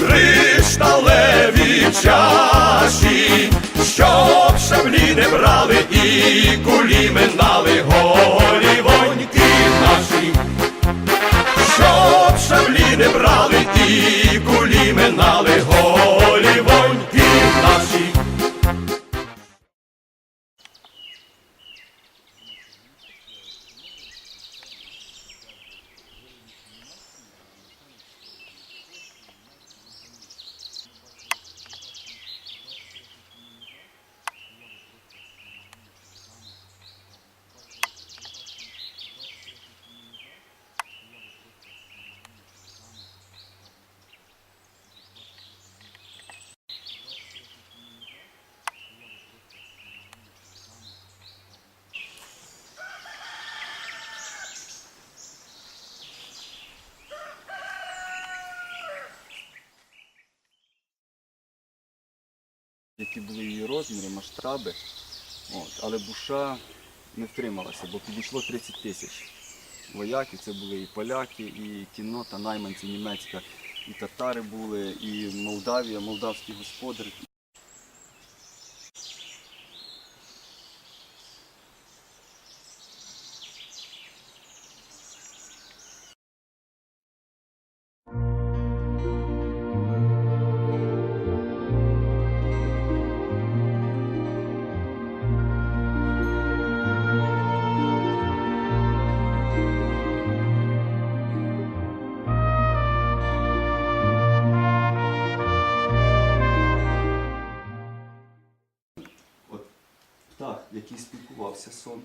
кришталеві чаші, щоб шаблі не брали і кулі минали голі воньки наші, щоб шаблі не брали і кулі минали голі. Розміри, масштаби. От. Але буша не втрималася, бо підійшло 30 тисяч вояків. Це були і поляки, і кіннота, найманці німецька, і татари були, і Молдавія, молдавські господарі.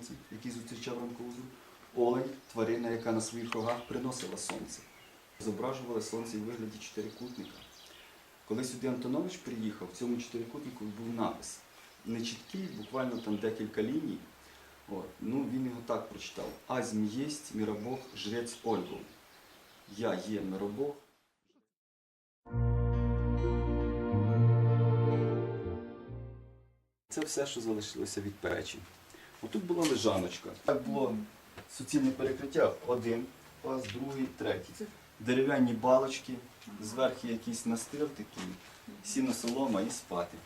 Спілкувався який зустрічав ранкову олень, тварина, яка на своїх рогах приносила сонце. Зображували сонце в вигляді чотирикутника. Коли сюди Антонович приїхав, в цьому чотирикутнику був напис. Не чіткий, буквально там декілька ліній. От. Ну, він його так прочитав. Азм єсть міробог жрець Ольгу. Я є миробог, Це все, що залишилося від печі. Отут була лежаночка. Так було суцільне перекриття. Один пас, другий, третій. Дерев'яні балочки, зверху якийсь настил такий, сіно солома і спати.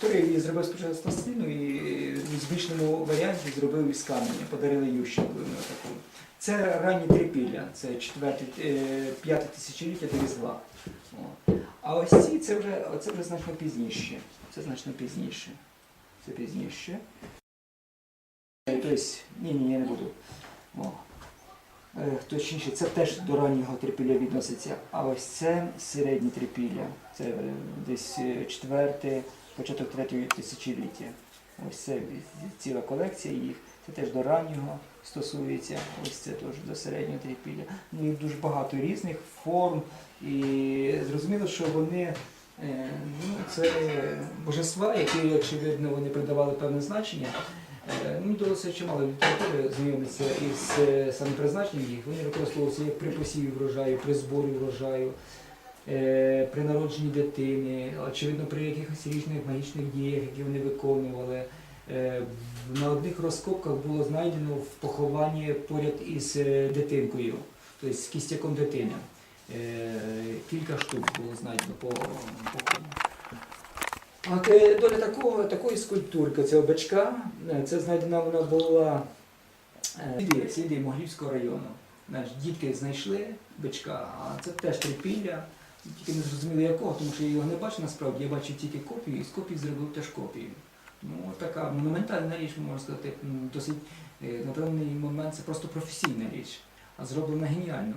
Повторив її, зробив спочатку з пластину і в збільшеному варіанті зробив із каменя, подарили Ющенку таку. Це ранні трипілля, це четверте, е, п'яте тисячоліття до Різдва. А ось ці це вже, це вже значно пізніше. Це значно пізніше. Це пізніше. Тобто, ні, ні, я не буду. О. Е, Точніше, це теж до раннього трипілля відноситься. А ось це середнє трипілля. Це десь четверте, початок третього тисячоліття. Ось це ціла колекція їх. Це теж до раннього стосується. Ось це теж до середнього трипілля. Ну, Їх дуже багато різних форм. І зрозуміло, що вони е, ну, це божества, які, очевидно, вони придавали певне значення. Е, Ну, досить чимало літератури знайомиться із е, саме призначенням їх. Вони використовуються як при посіві врожаю, при зборі врожаю, при народженні дитини, очевидно, при якихось різних магічних діях, які вони виконували. Е, На одних розкопках було знайдено в похованні поряд із е, дитинкою, тобто з кістяком дитини. Е, Кілька штук було знайдено по, по кому. От е, доля такого, такої скульптурки, цього бичка, е, це знайдена вона була е, сліди, Могилівського району. Дітки знайшли бичка, а це теж трипілля. Тільки не зрозуміло якого, тому що я його не бачив насправді, я бачив тільки копію, і з копії зробив теж копію. Ну, така монументальна річ, можна сказати, досить е, на певний момент це просто професійна річ, а зроблена геніально.